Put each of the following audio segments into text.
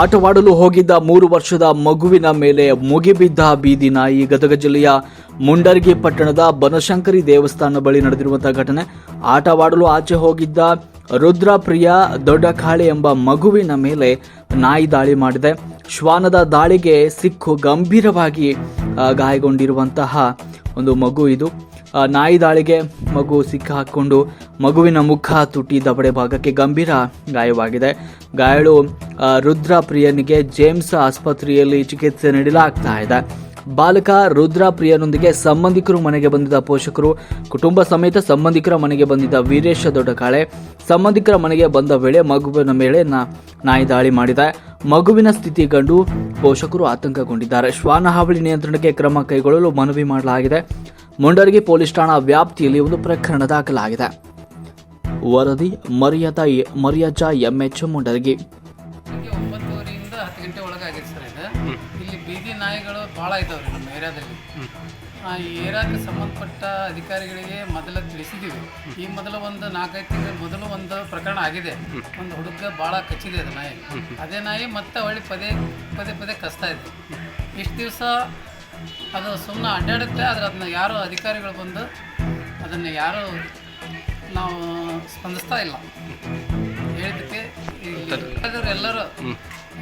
ಆಟವಾಡಲು ಹೋಗಿದ್ದ ಮೂರು ವರ್ಷದ ಮಗುವಿನ ಮೇಲೆ ಮುಗಿಬಿದ್ದ ಬೀದಿ ನಾಯಿ ಗದಗ ಜಿಲ್ಲೆಯ ಮುಂಡರ್ಗಿ ಪಟ್ಟಣದ ಬನಶಂಕರಿ ದೇವಸ್ಥಾನ ಬಳಿ ನಡೆದಿರುವಂತಹ ಘಟನೆ. ಆಟವಾಡಲು ಆಚೆ ಹೋಗಿದ್ದ ರುದ್ರಪ್ರಿಯ ದೊಡ್ಡಕಾಳೆ ಎಂಬ ಮಗುವಿನ ಮೇಲೆ ನಾಯಿ ದಾಳಿ ಮಾಡಿದೆ. ಶ್ವಾನದ ದಾಳಿಗೆ ಸಿಕ್ಕು ಗಂಭೀರವಾಗಿ ಗಾಯಗೊಂಡಿರುವಂತಹ ಒಂದು ಮಗು ಇದು. ನಾಯಿ ದಾಳಿಗೆ ಮಗು ಸಿಕ್ಕ ಹಾಕಿಕೊಂಡು ಮಗುವಿನ ಮುಖ ತುಟಿ ದಬಡೆ ಭಾಗಕ್ಕೆ ಗಂಭೀರ ಗಾಯವಾಗಿದೆ. ಗಾಯಾಳು ರುದ್ರಪ್ರಿಯನಿಗೆ ರುದ್ರ ಪ್ರಿಯನಿಗೆ ಜೇಮ್ಸ್ ಆಸ್ಪತ್ರೆಯಲ್ಲಿ ಚಿಕಿತ್ಸೆ ನೀಡಲಾಗ್ತಾ ಇದೆ. ಬಾಲಕ ರುದ್ರ ಪ್ರಿಯನೊಂದಿಗೆ ಸಂಬಂಧಿಕರು ಮನೆಗೆ ಬಂದಿದ್ದ ಪೋಷಕರು, ಕುಟುಂಬ ಸಮೇತ ಸಂಬಂಧಿಕರ ಮನೆಗೆ ಬಂದಿದ್ದ ವೀರೇಶ ದೊಡ್ಡಕಾಳೆ ಸಂಬಂಧಿಕರ ಮನೆಗೆ ಬಂದ ವೇಳೆ ಮಗುವಿನ ಮೇಲೆ ನಾಯಿ ದಾಳಿ ಮಾಡಿದೆ. ಮಗುವಿನ ಸ್ಥಿತಿ ಕಂಡು ಪೋಷಕರು ಆತಂಕಗೊಂಡಿದ್ದಾರೆ. ಶ್ವಾನ ಹಾವಳಿ ನಿಯಂತ್ರಣಕ್ಕೆ ಕ್ರಮ ಕೈಗೊಳ್ಳಲು ಮನವಿ ಮಾಡಲಾಗಿದೆ. ಮುಂಡರ್ಗಿ ಪೊಲೀಸ್ ಠಾಣಾ ವ್ಯಾಪ್ತಿಯಲ್ಲಿ ಒಂದು ಪ್ರಕರಣ ದಾಖಲಾಗಿದೆ. ವರದಿ ಮರ್ಯಾದ ಮರ್ಯಾಜಾ ಎಂಎಚ್ ಮುಂಡರ್ಗಿ. ಒಂಬತ್ತುವರೆಯಿಂದ ಹತ್ತು ಗಂಟೆ ಒಳಗೆ ಆಗೈತೆ ಸರ್ ಇದು. ಇಲ್ಲಿ ಬೀದಿ ನಾಯಿಗಳು ಭಾಳ ಇದಾವೆ ನಮ್ಮ ಏರಿಯಾದಲ್ಲಿ. ಆ, ಸಂಬಂಧಪಟ್ಟ ಅಧಿಕಾರಿಗಳಿಗೆ ಮೊದಲ ತಿಳಿಸಿದ್ದೀವಿ. ಈ ಮೊದಲು ಒಂದು ನಾಲ್ಕೈದು ತಿಂಗಳ ಮೊದಲು ಒಂದು ಪ್ರಕರಣ ಆಗಿದೆ. ಒಂದು ಹುಡುಗ ಭಾಳ ಕಚ್ಚಿದೆ ಅದು ನಾಯಿ. ಅದೇ ನಾಯಿ ಮತ್ತೆ ಒಳ್ಳೆ ಪದೇ ಪದೇ ಪದೇ ಕಸ್ತಾ ಇದೆ. ಇಷ್ಟು ದಿವಸ ಅದು ಸುಮ್ಮನೆ ಅಡ್ಡಾಡುತ್ತೆ ಆದರೆ ಅದನ್ನ ಯಾರು ಅಧಿಕಾರಿಗಳು ಬಂದು ಅದನ್ನು ಯಾರು ನಾವು ಸ್ಪಂದಿಸ್ತಾ ಇಲ್ಲ. ಹೇಳಿದ್ದಕ್ಕೆ ಎಲ್ಲರೂ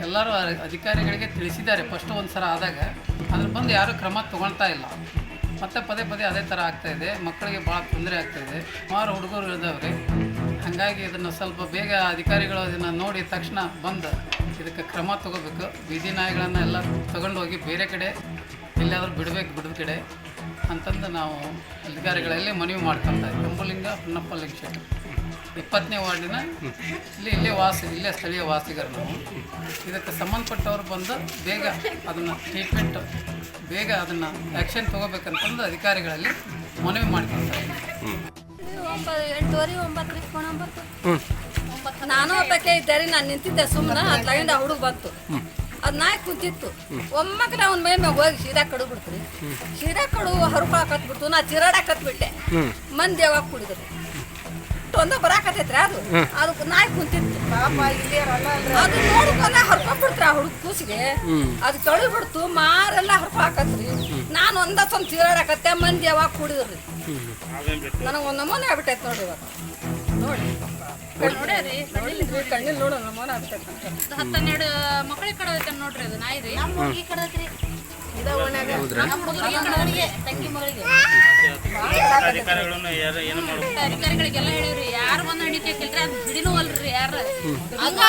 ಎಲ್ಲರೂ ಅಧಿಕಾರಿಗಳಿಗೆ ತಿಳಿಸಿದ್ದಾರೆ. ಫಸ್ಟ್ ಒಂದು ಸಲ ಆದಾಗ ಅದ್ರ ಬಂದು ಯಾರೂ ಕ್ರಮ ತಗೊಳ್ತಾ ಇಲ್ಲ. ಮತ್ತೆ ಪದೇ ಪದೇ ಅದೇ ಥರ ಆಗ್ತಾ ಇದೆ. ಮಕ್ಕಳಿಗೆ ಭಾಳ ತೊಂದರೆ ಆಗ್ತಾ ಇದೆ. ಸುಮಾರು ಹುಡುಗರು ಇದಾವ್ರಿ. ಹಾಗಾಗಿ ಇದನ್ನು ಸ್ವಲ್ಪ ಬೇಗ ಅಧಿಕಾರಿಗಳು ಅದನ್ನು ನೋಡಿದ ತಕ್ಷಣ ಬಂದು ಇದಕ್ಕೆ ಕ್ರಮ ತಗೋಬೇಕು. ಬೀದಿ ನಾಯಿಗಳನ್ನು ಎಲ್ಲ ತಗೊಂಡು ಹೋಗಿ ಬೇರೆ ಕಡೆ ಎಲ್ಲಾದರೂ ಬಿಡಬೇಕು ಬಿಡದ ಕಡೆ ಅಂತಂದು ನಾವು ಅಧಿಕಾರಿಗಳಲ್ಲಿ ಮನವಿ ಮಾಡ್ಕೊತಾ ಇದ್ದೀವಿ ಕಂಬುಲಿಂಗ ಪುಣ್ಣಪ್ಪ ಲಿಂಗ ಶೆಟ್ಟಿ ಇಪ್ಪತ್ತನೇ ವಾರ್ಡಿನ ಇಲ್ಲಿ ಇಲ್ಲೇ ವಾಸ ಇಲ್ಲೇ ಸ್ಥಳೀಯ ವಾಸಿಗರು ನಾವು. ಇದಕ್ಕೆ ಸಂಬಂಧಪಟ್ಟವ್ರು ಬಂದು ಬೇಗ ಅದನ್ನು ಟ್ರೀಟ್ಮೆಂಟ್ ಬೇಗ ಅದನ್ನು ಆ್ಯಕ್ಷನ್ ತೊಗೋಬೇಕಂತಂದು ಅಧಿಕಾರಿಗಳಲ್ಲಿ ಮನವಿ ಮಾಡ್ಕೊತಾರೆ ಒಂಬತ್ತು ಎಂಟುವರೆ ಒಂಬತ್ತು ರೀ ಫೋನ್ ಒಂಬತ್ತು ನಾನು ಒಬ್ಬಕ್ಕೆ ಇದ್ದಾರೆ ನಾನು ನಿಂತಿದ್ದೆ ಸುಮ್ಮನೆ ಅದ್ಲಾಗಿಂದ ಹುಡುಗ ಬಂತು. ಅದು ನಾಯಿ ಕುಂತಿತ್ತು. ಒಮ್ಮಕ್ಕೆ ಅವ್ನ ಮೈ ಮ್ಯಾಗ ಹೋಗಿ ಸೀದಾ ಕಡು ಬಿಡ್ತೀನಿ ಸೀದಾ ಕಡು ಹರ್ಕೊಳಕತ್ ಬಿಡ್ತು ನಾ ತಿರಾಡಕತ್ ಬಿಟ್ಟೆ ಮಂದಿ ಯಾವಾಗ ಕುಡಿದ್ರಿ. ತೊಂದ ಬರಾಕತೈತ್ರಿ ಅದು. ಅದು ನಾಯಿ ಕುಂತಿತ್ತು. ಅದು ನೋಡ್ಕೊಂಡ ಹರ್ಕೊಂಡ್ಬಿಡ್ತ್ರಿ ಆ ಹುಡುಗ ಕೂಸಿಗೆ. ಅದು ಕಳು ಬಿಡ್ತು ಮಾರೆಲ್ಲ ಹರ್ಕೊಳಕತ್ರಿ. ನಾನು ಒಂದ ಸ್ವಲ್ಪ ಚೀರಾಡಕತ್ತೆ ಮಂದಿ ಯಾವಾಗ ಕುಡಿದ್ರಿ. ನನಗೆ ಒಂದು ನಮೂನೆ ಆಗ್ಬಿಟ್ಟೈತೆ ನೋಡ್ರಿ ಇವಾಗ. ನೋಡಿ. ಅದು ಹತ್ತೆರಡು ಮಕ್ಕಳಿಗೆ ಕಡದೈತೆ ನೋಡ್ರಿ ಅದು ನಾಯಿ ರೀ. ನಮ್ಮ ಹುಡುಗಿ ಕಡತ್ರಿ ಇದ ಓಣ್ಯಾಗ ನಮ್ಮ ಹುಡುಗರಿಗೆ ಕಡದೈತೆ ತಂಗಿ ಮಗಳಿಗೆ. ಅಧಿಕಾರಿಗಳಿಗೆಲ್ಲ ಹೇಳಿವ್ರಿ ಯಾರು ಬಂದು ಹಿಡಿತೈತಿಲ್ರಿ ಅದು ಹಿಡಿನೂ ಅಲ್ರಿ ಯಾರು. ಹಂಗ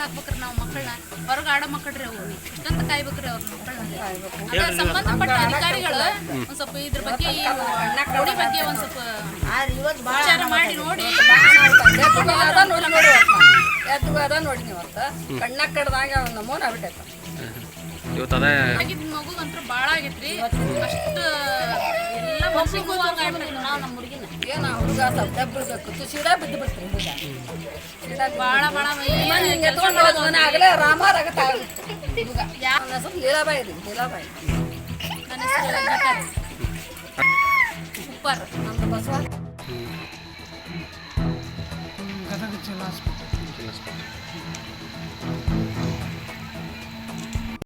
ಹಾಕ್ಬೇಕ್ರಿ ನಾವು ಮಕ್ಕಳನ್ನ. ಹೊರಗೆ ಆಡೋ ಮಕ್ಕಳ್ರಿ ಅವು. ಎಷ್ಟಂತ ಕಾಯ್ಬೇಕ್ರಿ ಅವ್ರ ಮಕ್ಕಳನ್ನ. ಅದ ಸಂಬಂಧಪಟ್ಟ ಅಧಿಕಾರಿಗಳು ಒಂದ್ ಸ್ವಲ್ಪ ಇದ್ರ ಬಗ್ಗೆ ಈ ಬಗ್ಗೆ ಒಂದ್ ಸ್ವಲ್ಪ ವಿಚಾರ ಮಾಡಿ ನೋಡಿ. ಎದ್ದು ನೋಡಿ ನೀವು ಅಂತ ಕಣ್ಣ ಕಡ್ದಾಗ ನಮೂನ ಆಗ್ಬಿಟ್ಟೈತೆ. ಅದೇ ಮಗುಗಂತ್ರ ಬಾಳ ಆಗೈತ್ರಿ. ಅಷ್ಟ ಹಂಗಾಗ್ಬಿಟ್ಟೈತಿ ನಾವು ನಮ್ಮ ಹುಡುಗಿನ ಏನ ಹುಡುಗ ಸ್ವಲ್ಪ ದಬ್ಬಬೇಕು ಹಿಂಗೆ ಎತ್ಕೊಂಡು ಹೋದ ಮನೆ ಆಗಲೇ ರಾಮಾರಾಗತ್ತ ಹುಡುಗ ಲೀಲಾಬಾಯಿ ರೀ ನನ್ನ ನಮ್ದು ಬಸವ